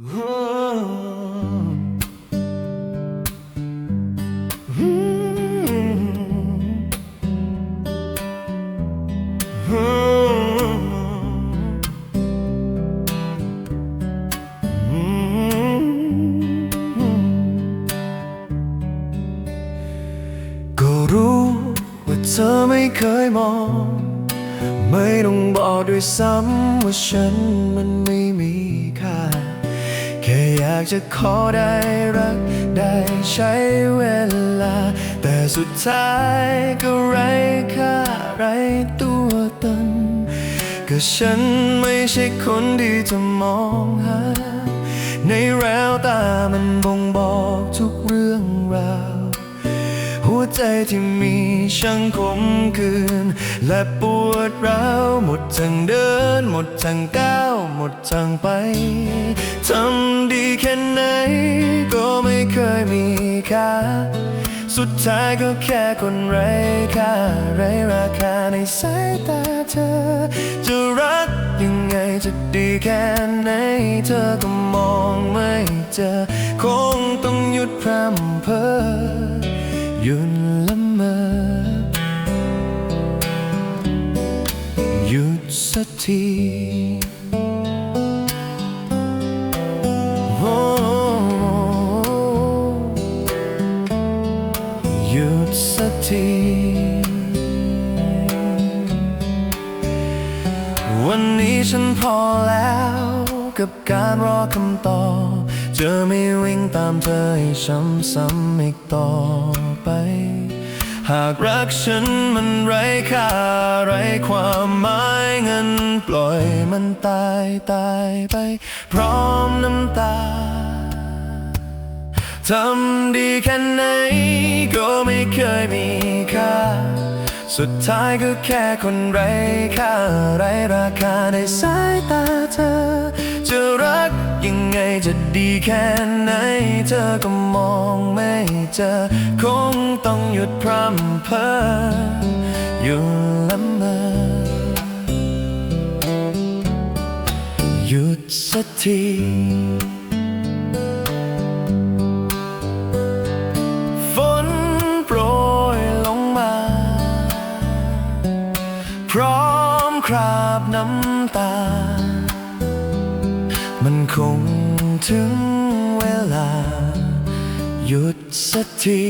ก็รู้ว่าเธอไม่เคยมอง ไม่ต้องบอกด้วยซ้ำว่าฉันมันไม่มีากจะขอได้รักได้ใช้เวลา แต่สุดท้ายก็ไร้ค่าไร้ตัวตน ก็ฉันไม่ใช่คนที่จะมองหา ในแววตามันบ่งบอกทุกเรื่องราว หัวใจที่มีช่างคมคืน และปวดร้าวหมดทางเดิน ดทางก้าวหมดทางไปทำดีแค่ไหน ก็ไม่เคยมีค่า สุดท้ายก็แค่คนไร้ค่าไร้ราคาในสายตาเธอ จะรักยังไงจะดีแค่ไหน เธอก็มองไม่เจอ คงต้องหยุดพร่ำเพ้อหยุด หยุดสักทีโอหยุดสักทีวันนี้ฉันพอแล้ว กับการรอคำตอบจะไม่วิ่งตามเธอให้ซ้ำอีกต่อไป หากรักฉันมันไร้ค่าไร้ความหมายเงินปล่อยมันตายตายไป พร้อมน้ำตาทำดีแค่ไหนก็ไม่เคยมีค่า สุดท้ายก็แค่คนไร้ค่าไร้ราคาในสายตาเธอ จะดีแค่ไหน เธอก็มองไม่เจอ คงต้องหยุดพร่ำเพ้ออยู่ละเมอหยุดสักทีฝนโปรยลงมา พร้อมคราบน้ำตา มันคง ถึงเวลา หยุดสักที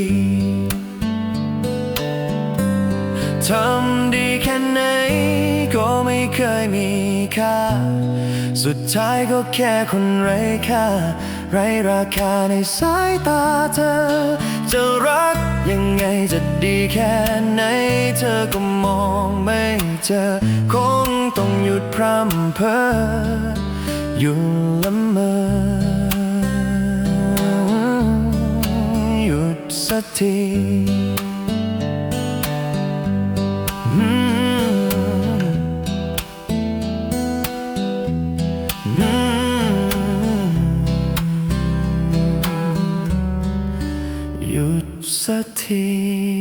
ทำดีแค่ไหน ก็ไม่เคยมีค่า สุดท้ายก็แค่คนไร้ค่า ไร้ราคาในสายตาเธอ จะรักยังไงจะดีแค่ไหน เธอก็มองไม่เจอ คงต้องหยุดพร่ำเพ้ออยู่ละเมอ ดสักทีอืมอืมหยุดสักที